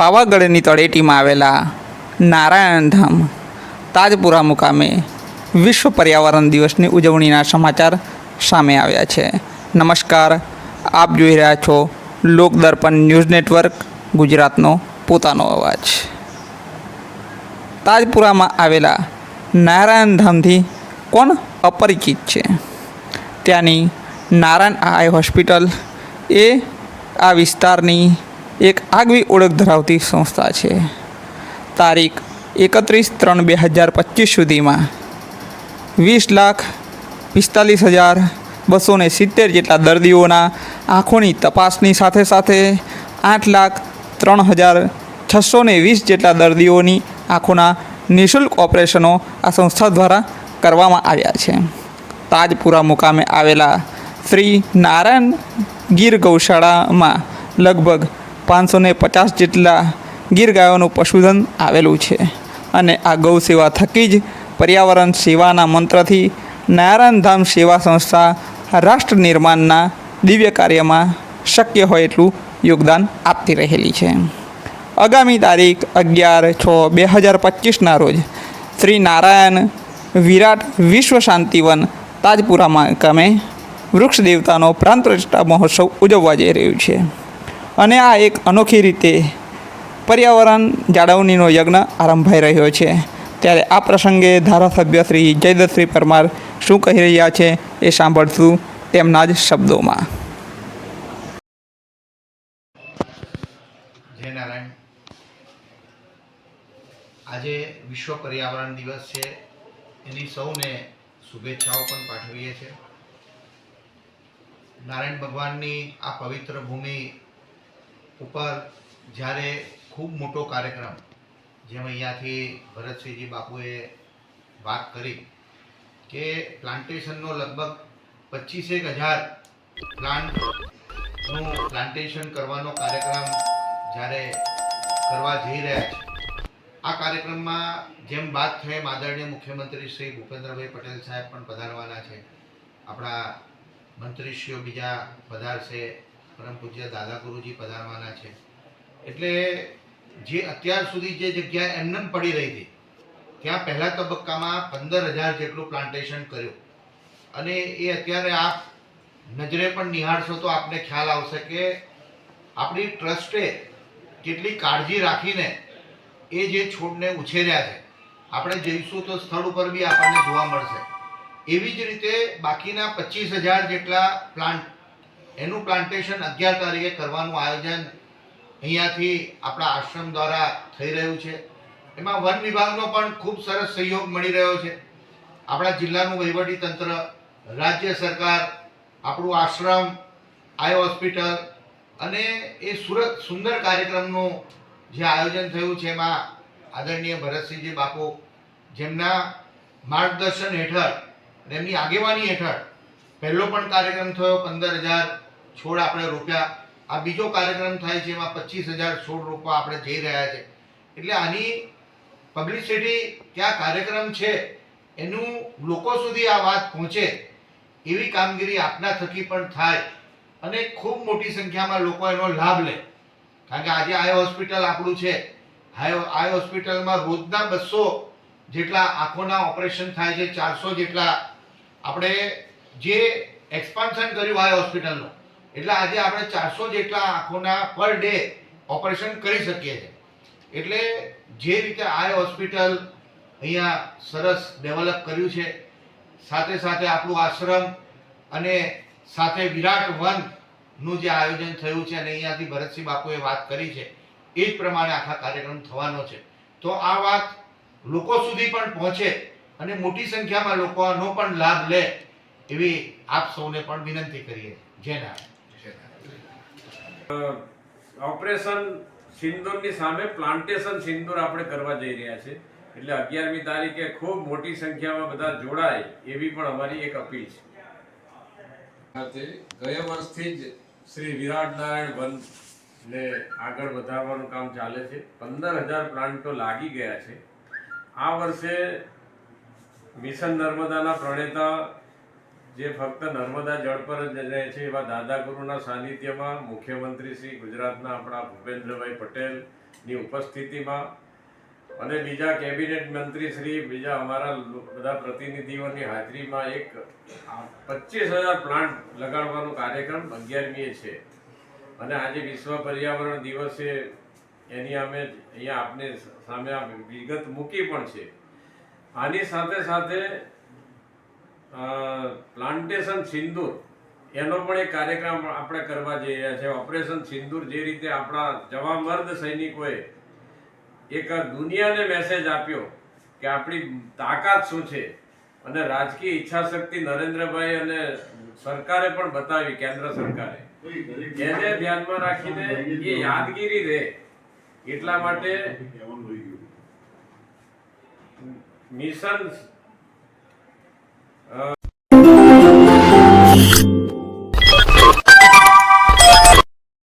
પાવાગઢની તળેટીમાં આવેલા નારાયણધામ તાજપુરા મુકામે વિશ્વ પર્યાવરણ દિવસની ઉજવણીના સમાચાર સામે આવ્યા છે. નમસ્કાર, આપ જોઈ રહ્યા છો લોકદર્પણ ન્યૂઝ નેટવર્ક, ગુજરાતનો પોતાનો અવાજ. તાજપુરામાં આવેલા નારાયણધામથી કોણ અપરિચિત છે? ત્યાંની નારાયણ આઈ હોસ્પિટલ એ આ વિસ્તારની એક આગવી ઓળખ ધરાવતી સંસ્થા છે. તારીખ એકત્રીસ ત્રણ બે હજાર પચીસ સુધીમાં વીસ લાખ પિસ્તાલીસ હજાર બસો ને સિત્તેર જેટલા દર્દીઓના આંખોની તપાસની સાથે સાથે આઠ લાખ ત્રણ હજાર છસો ને વીસ જેટલા દર્દીઓની આંખોના નિઃશુલ્ક ઓપરેશનો આ સંસ્થા દ્વારા કરવામાં આવ્યા છે. તાજપુરા મુકામે આવેલા શ્રી નારાયણ ગીર ગૌશાળામાં લગભગ પાંચસો ને પચાસ જેટલા ગીર ગાયોનું પશુધન આવેલું છે. અને આ ગૌ સેવા થકી જ પર્યાવરણ સેવાના મંત્રથી નારાયણધામ સેવા સંસ્થા રાષ્ટ્ર નિર્માણના દિવ્ય કાર્યમાં શક્ય હોય એટલું યોગદાન આપતી રહેલી છે. આગામી તારીખ અગિયાર છ બે હજાર પચીસના રોજ શ્રી નારાયણ વિરાટ વિશ્વ શાંતિવન તાજપુરામાં ગામે વૃક્ષ દેવતાનો પ્રાંત મહોત્સવ ઉજવવા જઈ રહ્યું છે. અને આ એક અનોખી રીતે પર્યાવરણ જાળવણીનો યજ્ઞ આરંભાઈ રહ્યો છે. ત્યારે આ પ્રસંગે ધારાસભ્ય શ્રી જયદત્તશ્રી પરમાર શું કહી રહ્યા છે એ સાંભળશું તેમના જ શબ્દોમાં. આજે વિશ્વ પર્યાવરણ દિવસ છે. એની સૌને શુભેચ્છાઓ પણ પાઠવીએ છીએ. નારાયણ ભગવાનની આ પવિત્ર ભૂમિ ઉપર જ્યારે ખૂબ મોટો કાર્યક્રમ, જેમ અહીંયાથી ભરતસિંહજી બાપુએ વાત કરી કે પ્લાન્ટેશનનો લગભગ પચીસેક હજાર પ્લાન્ટનું પ્લાન્ટેશન કરવાનો કાર્યક્રમ જ્યારે કરવા જઈ રહ્યા છે. આ કાર્યક્રમમાં જેમ વાત થઈ આદરણીય મુખ્યમંત્રી શ્રી ભૂપેન્દ્રભાઈ પટેલ સાહેબ પણ પધારવાના છે. આપણા મંત્રીશ્રીઓ બીજા પધારશે. પરમ પૂજ્ય દાદા ગુરુજી પધારવાના છે. એટલે જે અત્યાર સુધી જે જગ્યા એમનેમ પડી રહી હતી, ત્યાં પહેલા તબક્કામાં પંદર હજાર જેટલું પ્લાન્ટેશન કર્યું. અને એ અત્યારે આપ નજરે પણ નિહાળશો તો આપને ખ્યાલ આવશે કે આપણી ટ્રસ્ટે કેટલી કાળજી રાખીને એ જે છોડને ઉછેર્યા છે, આપણે જઈશું તો સ્થળ ઉપર બી આપણને જોવા મળશે. એવી જ રીતે બાકીના પચીસ હજાર જેટલા પ્લાન્ટ એનું પ્લાન્ટેશન અગિયાર તારીખે કરવાનું આયોજન અહીંયાથી આપણા આશ્રમ દ્વારા થઈ રહ્યું છે. એમાં વન વિભાગનો પણ ખૂબ સરસ સહયોગ મળી રહ્યો છે. આપણા જિલ્લાનું વહીવટી તંત્ર, રાજ્ય સરકાર, આપણું આશ્રમ, આઈ હોસ્પિટલ અને એ સુરત સુંદર કાર્યક્રમનું જે આયોજન થયું છે એમાં આદરણીય ભરતસિંહજી બાપુ જેમના માર્ગદર્શન હેઠળ એમની આગેવાની હેઠળ પહેલો પણ કાર્યક્રમ થયો પંદર હજાર છોડ આપણે રોપ્યા. આ બીજો કાર્યક્રમ થાય છે એમાં પચીસ હજાર છોડ રોપવા આપણે જઈ રહ્યા છે. એટલે આની પબ્લિસિટી કયા કાર્યક્રમ છે એનું લોકો સુધી આ વાત પહોંચે એવી કામગીરી આપના થકી પણ થાય અને ખૂબ મોટી સંખ્યામાં લોકો એનો લાભ લે. કારણ કે આજે આઈ હોસ્પિટલ આપણું છે. આઈ હોસ્પિટલમાં રોજના બસો જેટલા આંખોના ઓપરેશન થાય છે, ચારસો જેટલા આપણે જે એક્સપાન્શન કર્યું આઈ હોસ્પિટલનું એટલે આજે આપણે ચારસો જેટલા આંખોના પર ડે ઓપરેશન કરી શકીએ છીએ. એટલે જે રીતે આઈ હોસ્પિટલ અહીંયા સરસ ડેવલપ કર્યું છે, સાથે સાથે આપણું આશ્રમ અને સાથે વિરાટ વનનું જે આયોજન થયું છે અને અહીંયાથી ભરતસિંહ બાપુએ વાત કરી છે, એ જ પ્રમાણે આખા કાર્યક્રમ થવાનો છે. તો આ વાત લોકો સુધી પણ પહોંચે અને મોટી સંખ્યામાં લોકોનો પણ લાભ લે. એવી આપ સૌને પણ વિનંતી કરીએ. જેના ઓપરેશન સિંદૂરની સામે પ્લાન્ટેશન સિંદૂર આપણે કરવા જઈ રહ્યા છે. એટલે અગિયારમી તારીખે ખૂબ મોટી સંખ્યામાં બધા જોડાય એવી પણ અમારી એક અપીલ છે. ગયા વર્ષથી જ શ્રી વિરાટ નારાયણ વન ને આગળ વધારવાનું કામ ચાલે છે. પંદર હજાર પ્લાન્ટો લાગી ગયા છે. આ વર્ષે મિશન નર્મદાના પ્રણેતા જે ફક્ત નર્મદા જળ પર જ રહે છે એવા દાદા ગુરુના સાનિધ્યમાં મુખ્યમંત્રી શ્રી ગુજરાતના આપણા ભૂપેન્દ્રભાઈ પટેલની ઉપસ્થિતિમાં અને બીજા કેબિનેટ મંત્રી શ્રી, બીજા અમારા બધા પ્રતિનિધિઓની હાજરીમાં એક પચીસ હજાર પ્લાન્ટ લગાડવાનો કાર્યક્રમ અગિયારમીએ છે. અને આજે વિશ્વ પર્યાવરણ દિવસે એની અમે અહીંયા આપને સામે વિગત મૂકી પણ છે. આની સાથે સાથે પ્લાન્ટેશન સિંદૂર એનો પણ એક કાર્યક્રમ આપણે કરવા જઈ રહ્યા છે. ઓપરેશન સિંદૂર જે રીતે આપણા જવામર્દ સૈનિકોએ એક દુનિયાને મેસેજ આપ્યો કે આપણી તાકાત શું છે અને રાજકીય ઈચ્છાશક્તિ નરેન્દ્રભાઈ અને સરકારે પણ બતાવી કેન્દ્ર સરકારે. એને ધ્યાનમાં રાખીને એ યાદગીરી રહે એટલા માટે મિશન Uh...